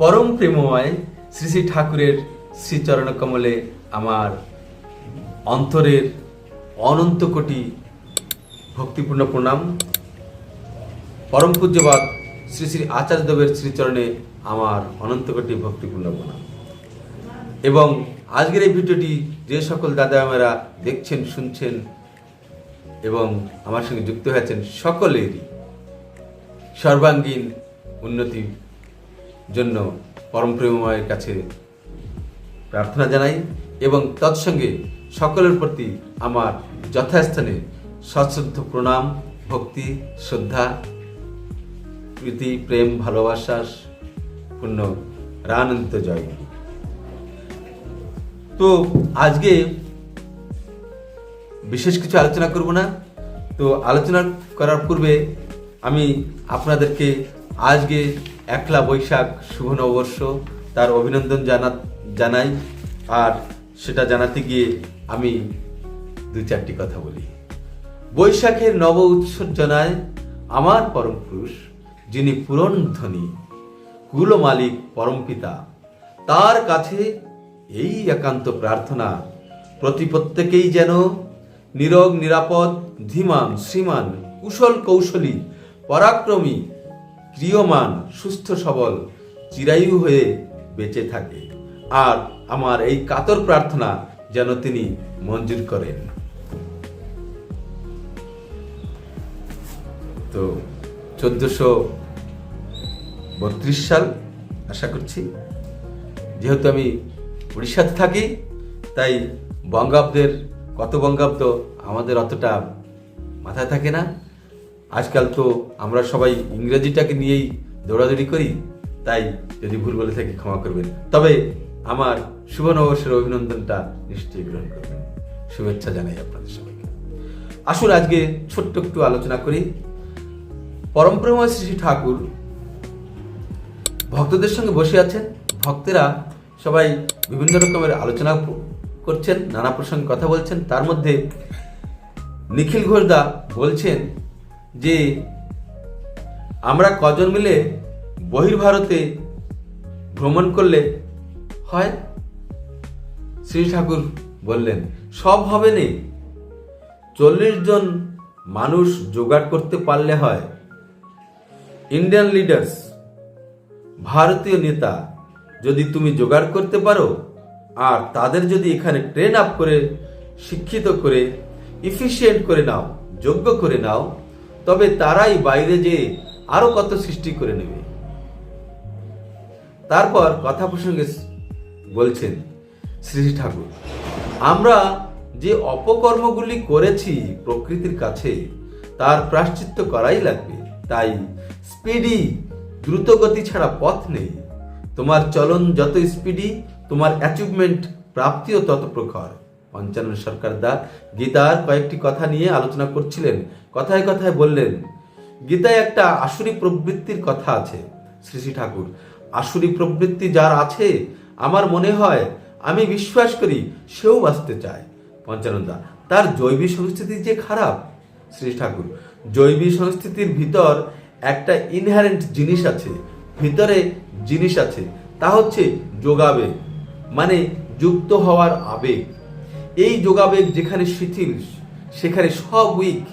পরম প্রেমময় শ্রী শ্রী ঠাকুরের শ্রীচরণ কমলে আমার অন্তরের অনন্ত কোটি ভক্তিপূর্ণ প্রণাম। পরম পূজ্যবাদ শ্রী শ্রী আচার্যদেবের শ্রীচরণে আমার অনন্ত কোটি ভক্তিপূর্ণ প্রণাম। এবং আজকের এই ভিডিওটি যে সকল দাদা আমরা দেখছেন, শুনছেন এবং আমার সঙ্গে যুক্ত হয়েছেন, সকলেরই সর্বাঙ্গীন উন্নতির জন্য পরম প্রেমময়ের কাছে প্রার্থনা জানাই এবং তৎসঙ্গে সকলের প্রতি আমার যথাস্থানে সশ্রদ্ধ প্রণাম, ভক্তি, শ্রদ্ধা, প্রীতি, প্রেম, ভালোবাসা, পূর্ণ রানন্ত জয়। তো আজকে বিশেষ কিছু আলোচনা করব না। তো আলোচনা করার পূর্বে আমি আপনাদেরকে আজকে একলা বৈশাখ শুভ নববর্ষ, তার অভিনন্দন জানা জানাই। আর সেটা জানাতে গিয়ে আমি দু চারটি কথা বলি। বৈশাখের নব উৎসর্জনায় আমার পরম পুরুষ, যিনি পুরন ধ্বনি কুল মালিক, পরম পিতা, তার কাছে এই একান্ত প্রার্থনা, প্রতি প্রত্যেকেই যেন নিরোগ, নিরাপদ, ধীমান, শ্রীমান, কুশল কৌশলী, পরাক্রমী ক্রিয়মান, সুস্থ, সবল, চিরায়ু হয়ে বেঁচে থাকে। আর আমার এই কাতর প্রার্থনা যেন তিনি মঞ্জুর করেন। তো চোদ্দশো বত্রিশ সাল আশা করছি, যেহেতু আমি উড়িষ্যাতে থাকি, তাই বঙ্গাব্দের, কত বঙ্গাব্দ আমাদের অতটা মাথায় থাকে না। আজকাল তো আমরা সবাই ইংরেজিটাকে নিয়েই দৌড়াদৌড়ি করি, তাই যদি ভুল বলে থাকি ক্ষমা করবেন। তবে আমার শুভ অভিনন্দনটা নিশ্চয়ই গ্রহণ করবেন। শুভেচ্ছা জানাই আপনাদের সবাইকে। আসুন আজকে ছোট্ট একটু আলোচনা করি। পরমপ্রেময় শ্রী ঠাকুর ভক্তদের সঙ্গে বসে আছেন। ভক্তেরা সবাই বিভিন্ন রকমের আলোচনা করছেন, নানা প্রসঙ্গে কথা বলছেন। তার মধ্যে নিখিল ঘোষদা বলছেন যে আমরা কজন মিলে বহির্ভারতে ভ্রমণ করলে হয়? শ্রী ঠাকুর বললেন, সব হবে নেই চল্লিশ জন মানুষ জোগাড় করতে পারলে হয়। ইন্ডিয়ান লিডার্স, ভারতীয় নেতা যদি তুমি জোগাড় করতে পারো, আর তাদের যদি এখানে ট্রেন আপ করে, শিক্ষিত করে ইফিসিয়েন্ট করে নাও, যোগ্য করে নাও তবে তারাই বাইরে যে আরও কত সৃষ্টি করে নেবে। তারপর কথা প্রসঙ্গে বলছেন শ্রী শ্রী ঠাকুর, আমরা যে অপকর্মগুলি করেছি প্রকৃতির কাছে, তার প্রাশ্চিত্য করাই লাগবে। তাই স্পিডি দ্রুতগতি ছাড়া পথ নেই। তোমার চলন যত স্পিডি, তোমার অ্যাচিভমেন্ট প্রাপ্তিও তত প্রখর। পঞ্চানন সরকার দা গীতার কয়েকটি কথা নিয়ে আলোচনা করছিলেন। কথায় কথায় বললেন, গীতায় একটা আসুরি প্রবৃত্তির কথা আছে, শ্রী শ্রী ঠাকুর। আসুরি প্রবৃত্তি যার আছে, আমার মনে হয় আমি বিশ্বাস করি সেও বাঁচতে চায়। পঞ্চানন্দা তার জৈবিক সংস্কৃতি যে খারাপ? শ্রী ঠাকুর জৈবিক সংস্কৃতির ভিতর একটা ইনহারেন্ট জিনিস আছে, ভিতরে জিনিস আছে, তা হচ্ছে যোগাবেগ মানে যুক্ত হওয়ার আবেগ। এই যোগাবেগ যেখানে শিথিল, সেখানে সব উইক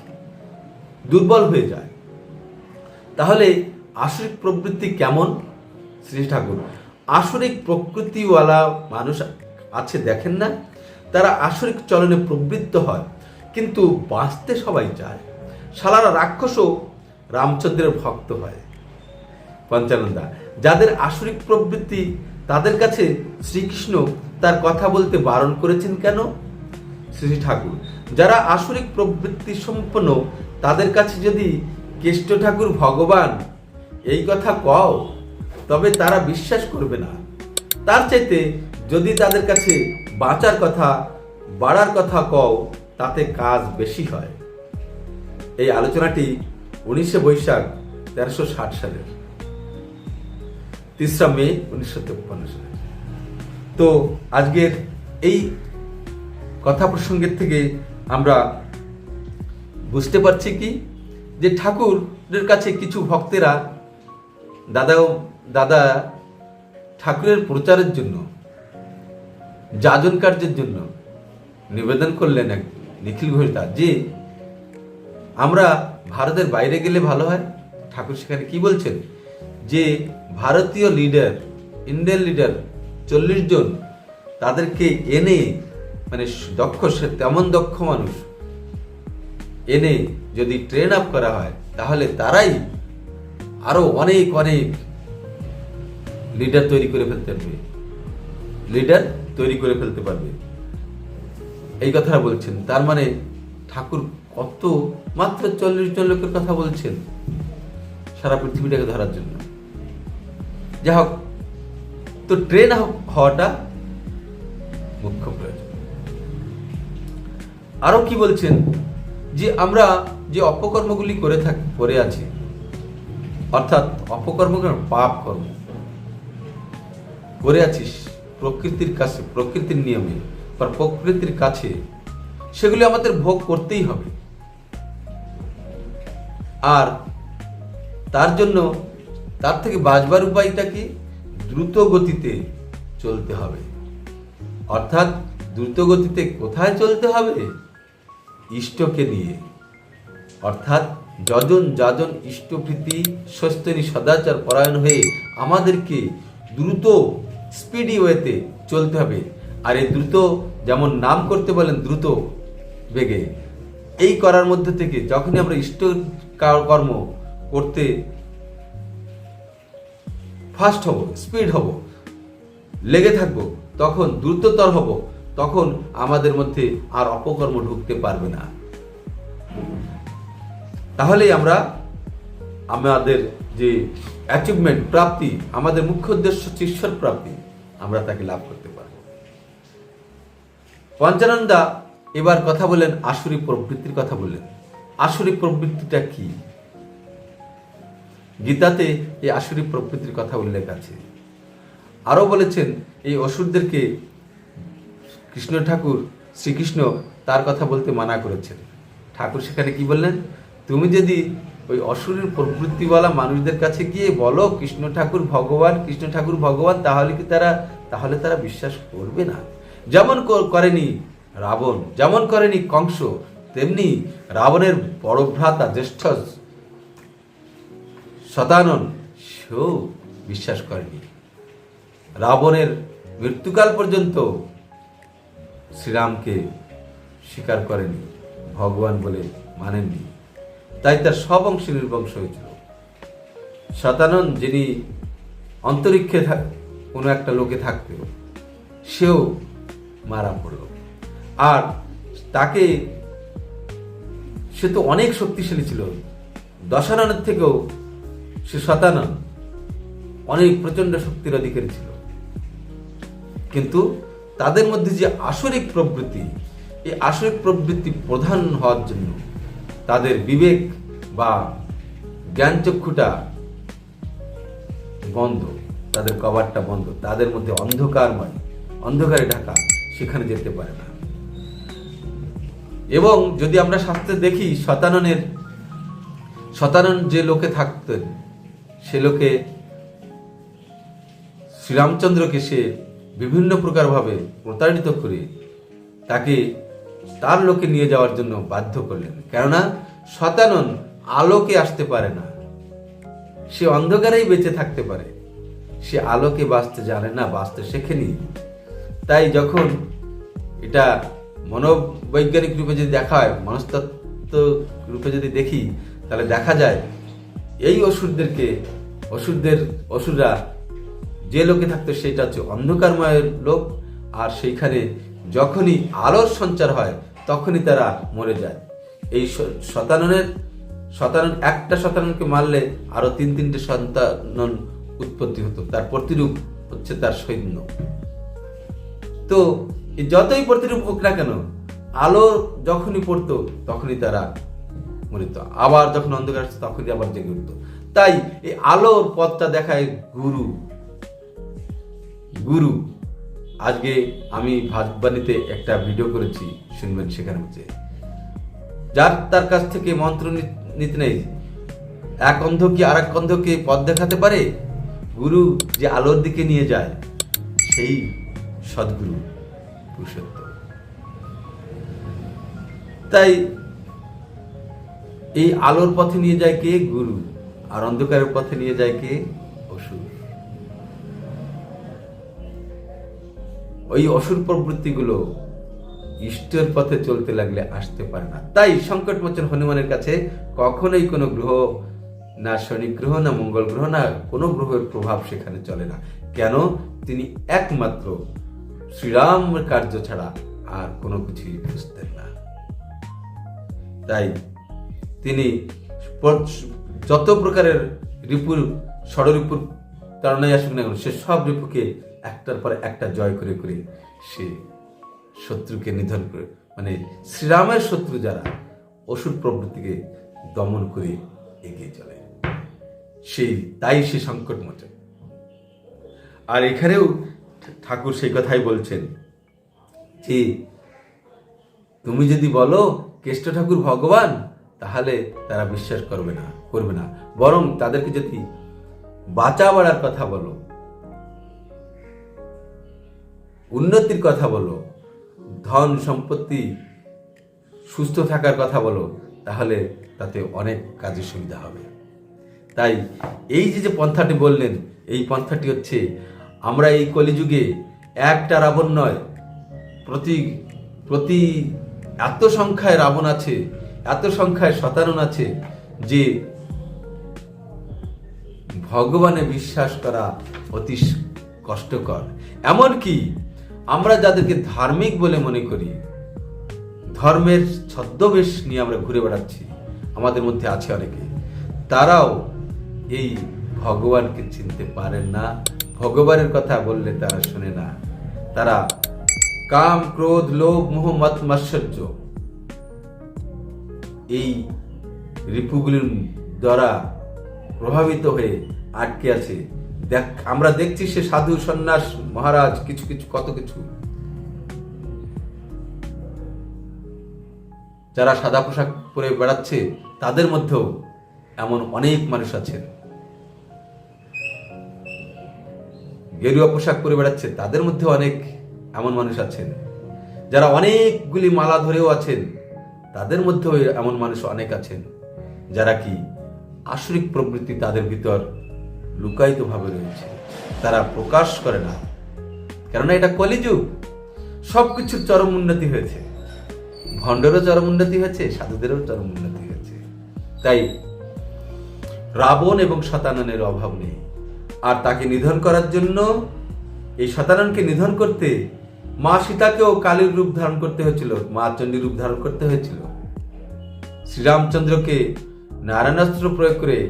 দুর্বল হয়ে যায়। তাহলে আসরিক প্রবৃত্তি কেমন? শ্রী ঠাকুর, আসরিক প্রকৃতিওয়ালা মানুষ আছে দেখেন না? তারা আসরিক চলনে প্রবৃত্ত হয়, কিন্তু বাঁচতে সবাই চায়। সালারা রাক্ষসও রামচন্দ্রের ভক্ত হয়। পঞ্চানন্দা, যাদের আসরিক প্রবৃত্তি তাদের কাছে শ্রীকৃষ্ণ তার কথা বলতে বারণ করেছেন কেন? শ্রী ঠাকুর। যারা আসরিক প্রবৃত্তি সম্পন্ন, তাদের কাছে যদি কেষ্ট ঠাকুর ভগবান এই কথা কও, তবে তারা বিশ্বাস করবে না। তার চাইতে যদি তাদের কাছে বাঁচার কথা, বাড়ার কথা কও, তাতে কাজ বেশি হয়। এই আলোচনাটি উনিশে বৈশাখ তেরোশো ষাট সালের, তেসরা মে উনিশশো তেপ্পান্ন সালে তো আজকের এই কথা প্রসঙ্গের থেকে আমরা বুঝতে পারছি কি? যে ঠাকুরের কাছে কিছু ভক্তেরা দাদা দাদা ঠাকুরের প্রচারের জন্য, যাজন কার্যের জন্য নিবেদন করলেন এক নিখিল ঘোষ দা যে আমরা ভারতের বাইরে গেলে ভালো হয়? ঠাকুর সেখানে কি বলছেন? যে ভারতীয় লিডার ইন্ডিয়ান লিডার চল্লিশ জন তাদেরকে এনে মানে দক্ষ সে- তেমন দক্ষ মানুষ। এনে যদি ট্রেন আপ করা হয়, তাহলে তারাই আরও অনেক অনেক লিডার তৈরি করে ফেলতে পারবে। লিডার তৈরি করে ফেলতে পারবে। এই কথাটা বলছেন। তার মানে ঠাকুর কত মাত্র চল্লিশ জন লোকের কথা বলছেন সারা পৃথিবীটাকে ধরার জন্য। যাই হোক, তো ট্রেন হওয়াটা মুখ্য প্রয়োজন। আরও কি বলছেন? যে আমরা যে অপকর্মগুলি করে থাকি, করে আছি, অর্থাৎ অপকর্ম? পাপ কর্ম। করে আছিস প্রকৃতির কাছে, প্রকৃতির নিয়মে বা প্রকৃতির কাছে, সেগুলি আমাদের ভোগ করতেই হবে। আর তার জন্য তার থেকে বাঁচবার উপায়টা কি? দ্রুত গতিতে চলতে হবে। অর্থাৎ দ্রুত গতিতে কোথায় চলতে হবে? ইষ্টকে নিয়ে। অর্থাৎ যজন যাজন ইষ্টপ্রীতি, স্বস্তনী সদাচার পরায়ণ হয়ে আমাদেরকে দ্রুত স্পিডি ওয়েতে চলতে হবে। আর এই দ্রুত যেমন নাম করতে বলেন দ্রুত বেগে। এই করার মধ্যে থেকে যখনই আমরা ইষ্ট কর্ম করতে ফাস্ট হব স্পিড হব, লেগে থাকব, তখন দ্রুততর হব। তখন আমাদের মধ্যে আর অপকর্ম ঢুকতে পারবে না। তাহলেই আমরা আমাদের যে অ্যাচিভমেন্ট প্রাপ্তি, আমাদের মুখ্য উদ্দেশ্য হচ্ছে ঈশ্বর প্রাপ্তি, আমরা তাকে লাভ করতে পারব। পঞ্চানন্দা এবার কথা বলেন আসুরি প্রবৃত্তির কথা বললেন। আসুরি প্রবৃত্তিটা কি? গীতাতে এই আসুরি প্রবৃত্তির কথা উল্লেখ আছে। আরও বলেছেন, এই অসুরদেরকে কৃষ্ণ ঠাকুর, শ্রীকৃষ্ণ তার কথা বলতে মানা করেছেন। ঠাকুর সেখানে কি বললেন? তুমি যদি ওই অসুরের প্রবৃত্তিওয়ালা মানুষদের কাছে গিয়ে বলো, কৃষ্ণ ঠাকুর ভগবান, কৃষ্ণ ঠাকুর ভগবান তাহলে কি তারা, তাহলে তারা বিশ্বাস করবে না। যেমন করেনি রাবণ, যেমন করেনি কংস, তেমনি রাবণের বড় ভ্রাতা জ্যেষ্ঠ শতানন সেও বিশ্বাস করেনি। রাবণের মৃত্যুকাল পর্যন্ত শ্রীরামকে স্বীকার করেনি, ভগবান বলে মানেননি। তাই তার সব অংশ নির্বংশ হয়েছিল। শতানন যিনি অন্তরিক্ষে থাক কোনো একটা লোকে থাকতে, সেও মারা পড়ল। আর তাকে, সে তো অনেক শক্তিশালী ছিল। দশাননের থেকেও সে শতানন অনেক প্রচণ্ড শক্তির অধিকারী ছিল। কিন্তু তাদের মধ্যে যে আসরিক প্রবৃত্তি, এই আসরিক প্রবৃত্তি প্রধান হওয়ার জন্য তাদের বিবেক বা জ্ঞানচক্ষুটা বন্ধ, তাদের কভারটা বন্ধ, তাদের মধ্যে অন্ধকারময়, অন্ধকারে ঢাকা সেখানে যেতে পারে না। এবং যদি আমরা শাস্ত্রে দেখি শতাননের শতানন যে লোকে থাকতেন, সে লোকে শ্রীরামচন্দ্রকে সে বিভিন্ন প্রকারভাবে প্রতারিত করে তাকে তার লোকে নিয়ে যাওয়ার জন্য বাধ্য করলেন। কেননা শতানন আলোকে আসতে পারে না। সে অন্ধকারেই বেঁচে থাকতে পারে। সে আলোকে বাঁচতে জানে না, বাঁচতে শেখেনি। তাই যখন এটা মনোবৈজ্ঞানিক রূপে যদি দেখা হয়, মনস্তত্ত্ব রূপে যদি দেখি, তাহলে দেখা যায় এই অসুরদেরকে, অসুরদের, অসুররা যে লোকে থাকতো সেটা হচ্ছে অন্ধকারময় লোক, আর সেইখানে যখনই আলোর সঞ্চার হয়, তখনই তারা মরে যায়। এই শতাননের, শতানন, একটা শতাননকে মারলে আরও তিন তিনটে সন্তানন উৎপত্তি হতো। তার প্রতিরূপ হচ্ছে তার সৈন্য। তো যতই প্রতিরূপ হোক না কেন, আলো যখনই পড়তো, তখনই তারা মরিত আবার যখন অন্ধকার তখনই আবার জেগে উঠতো। তাই এই আলোর পথটা দেখায় গুরু। গুরু, আজকে আমি ভাগবাণীতে একটা ভিডিও করেছি, শুনবেন সেখানে হচ্ছে যার তার কাছ থেকে মন্ত্র নিতে নেই। এক অন্ধ কি আর এক অন্ধকে পথ দেখাতে পারে, গুরু যে আলোর দিকে নিয়ে যায়, সেই সদ্গুরু পুরুষোত্তম। তাই এই আলোর পথে নিয়ে যায় কে? গুরু। আর অন্ধকারের পথে নিয়ে যায় কে? অসুর। ওই অসুর প্রবৃত্তিগুলো ইষ্টের পথে চলতে লাগলে আসতে পারে না। তাই সংকট মোচন হনুমানের কাছে কখনোই কোনো গ্রহ, না শনি গ্রহ, না মঙ্গল গ্রহ, না কোনো গ্রহের প্রভাব সেখানে চলে না। কেন? তিনি একমাত্র শ্রীরামের কার্য ছাড়া আর কোনো কিছুই বুঝতেন না। তাই তিনি যত প্রকারের রিপুর ষড়রিপুর কারণে আসুক না কেন, সে সব রিপুকে একটার পর একটা জয় করে করে সে শত্রুকে নিধন করে মানে শ্রীরামের শত্রু যারা, অসুর প্রবৃত্তিকে দমন করে এগিয়ে চলে। সেই তাই সে সংকট মোচন। আর এখানেও ঠাকুর সেই কথাই বলছেন যে, তুমি যদি বলো কেষ্ট ঠাকুর ভগবান, তাহলে তারা বিশ্বাস করবে না করবে না। বরং তাদেরকে যদি বাঁচা বাড়ার কথা বলো উন্নতির কথা বলো, ধন সম্পত্তি সুস্থ থাকার কথা বলো, তাহলে তাতে অনেক কাজে সুবিধা হবে। তাই এই যে যে পন্থাটি বললেন, এই পন্থাটি হচ্ছে আমরা এই কলিযুগে একটা রাবণ নয়, প্রতি প্রতি এত সংখ্যায় রাবণ আছে, এত সংখ্যায় শতানন আছে, যে ভগবানে বিশ্বাস করা অতি কষ্টকর। এমনকি আমরা যাদেরকে ধার্মিক বলে মনে করি, ধর্মের ছদ্মবেশ নিয়ে আমরা ঘুরে বেড়াচ্ছি, আমাদের মধ্যে আছে অনেকে, তারাও এই ভগবানকে চিনতে পারেন না। ভগবানের কথা বললে তারা শোনে না। তারা কাম, ক্রোধ, লোভ, মোহ, মত, মাৎসর্য এই রিপুগুলির দ্বারা প্রভাবিত হয়ে আটকে আছে। দেখ, আমরা দেখছি সে সাধু সন্ন্যাস, মহারাজ, কিছু কিছু, কত কিছু। যারা সাদা পোশাক পরে বেড়াচ্ছে, তাদের মধ্যেও এমন অনেক মানুষ আছেন গেরুয়া পোশাক পরে বেড়াচ্ছে, তাদের মধ্যে অনেক এমন মানুষ আছেন। যারা অনেকগুলি মালা ধরেও আছেন, তাদের মধ্যেও এমন মানুষ অনেক আছেন। যারা কি আসরিক প্রবৃত্তি তাদের ভিতর লুকায়িত ভাবে রয়েছে। তারা প্রকাশ করে না। কেননা এটা কলিযুগ। সবকিছুর চরম উন্নতি হয়েছে। ভণ্ডেরও চরম উন্নতি হয়েছে, সাধুদেরও চরম উন্নতি হয়েছে। তাই রাবণ এবং শতাননের অভাব নেই। আর তাকে নিধন করার জন্য, এই শতাননকে নিধন করতে মা সীতাকেও কালীর রূপ ধারণ করতে হয়েছিল, মা চণ্ডীর রূপ ধারণ করতে হয়েছিল। শ্রীরামচন্দ্রকে নারায়ণাস্ত্র প্রয়োগ করে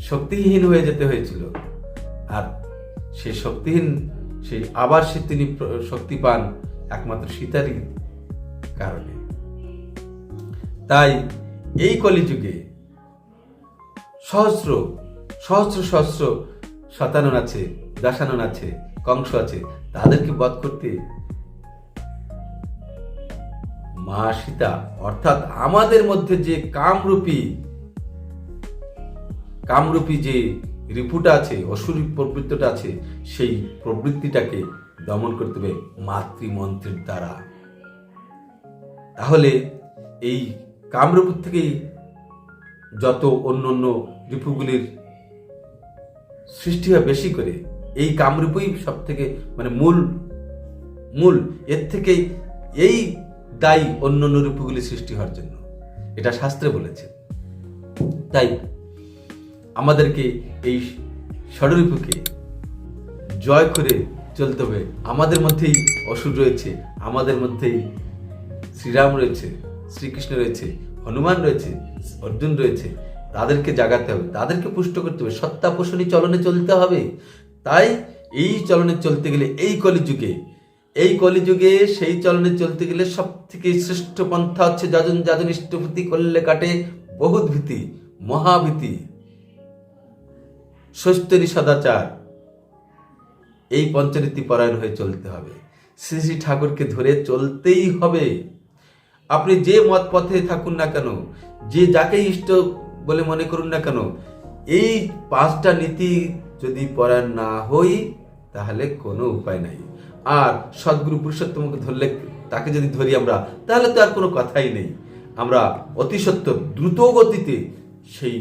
শক্তিহীন হয়ে যেতে হয়েছিল। আর সেই শক্তিহীন, সেই আবার সে তিনি শক্তি পান একমাত্র সীতারই কারণে। তাই এই কলিযুগে সহস্র সহস্র সহস্র শতানন আছে দাসানন আছে, কংস আছে, তাদেরকে বধ করতে মা সীতা, অর্থাৎ আমাদের মধ্যে যে কামরূপী কামরূপী যে রিপুটা আছে, অসুরি প্রবৃত্তিটা আছে, সেই প্রবৃত্তিটাকে দমন করতে হবে মাতৃমন্ত্রের দ্বারা। তাহলে এই কামরূপ থেকেই যত অন্য অন্য রিপুগুলির সৃষ্টি হয় বেশি করে, এই কামরূপই সব থেকে মানে মূল মূল। এর থেকে এই দায়ী অন্য অন্য রূপগুলি সৃষ্টি হওয়ার জন্য। এটা শাস্ত্রে বলেছে। তাই আমাদেরকে এই ষড়রিপুকে জয় করে চলতে হবে। আমাদের মধ্যেই অসুর রয়েছে, আমাদের মধ্যেই শ্রীরাম রয়েছে, শ্রীকৃষ্ণ রয়েছে, হনুমান রয়েছে, অর্জুন রয়েছে। তাদেরকে জাগাতে হবে, তাদেরকে পুষ্ট করতে হবে, সত্তা পোষণী চলনে চলতে হবে। তাই এই চলনে চলতে গেলে এই কলিযুগে এই কলিযুগে সেই চলনে চলতে গেলে সব থেকে শ্রেষ্ঠ পন্থা হচ্ছে যাজন যাজন ইষ্টভূতি করলে কাটে বহুত ভীতি, মহাভীতি। সস্তরি সদাচার। এই পঞ্চরীতি পরায়ণ হয়ে চলতে হবে। শ্রী শ্রী ঠাকুরকে ধরে চলতেই হবে। আপনি যে মত পথে থাকুন না কেন, যে যাকে ইষ্ট বলে মনে করুন না কেন, এই পাঁচটা নীতি যদি পরায়ণ না হই, তাহলে কোনো উপায় নাই। আর সদ্গুরু পুরুষোত্তমকে ধরলে তাকে যদি ধরি আমরা, তাহলে তো আর কোনো কথাই নেই। আমরা অতি সত্বর দ্রুত গতিতে সেই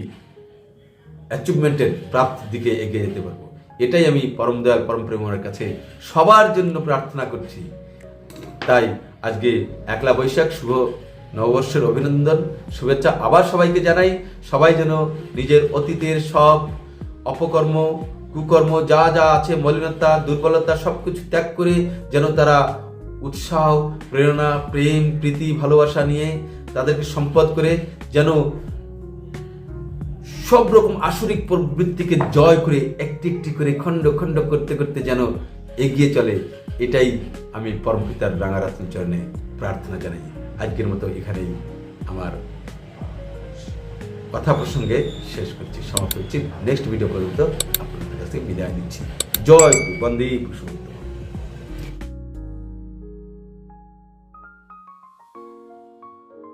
অ্যাচিভমেন্টের প্রাপ্তির দিকে এগিয়ে যেতে পারব। এটাই আমি পরম দয়াল, পরম প্রেমের কাছে সবার জন্য প্রার্থনা করছি। তাই আজকে একলা বৈশাখ, শুভ নববর্ষের অভিনন্দন, শুভেচ্ছা আবার সবাইকে জানাই। সবাই যেন নিজের অতীতের সব অপকর্ম, কুকর্ম, যা যা আছে, মলিনতা, দুর্বলতা সব কিছু ত্যাগ করে যেন তারা উৎসাহ, প্রেরণা, প্রেম, প্রীতি, ভালোবাসা নিয়ে তাদেরকে সম্পদ করে যেন সব রকম আসরিক প্রবৃত্তিকে জয় করে একটি একটি করে খণ্ড খণ্ড করতে করতে যেন এগিয়ে চলে, এটাই আমি পরমপিতার রাঙারাত্ন চরণে প্রার্থনা জানাই। আজকের মতো এখানেই আমার কথা প্রসঙ্গে শেষ করছি, সমাপ্ত হচ্ছি। নেক্সট ভিডিও পর্যন্ত আপনাদের কাছ বিদায় নিচ্ছি। জয় বন্দে পুরুষোত্তম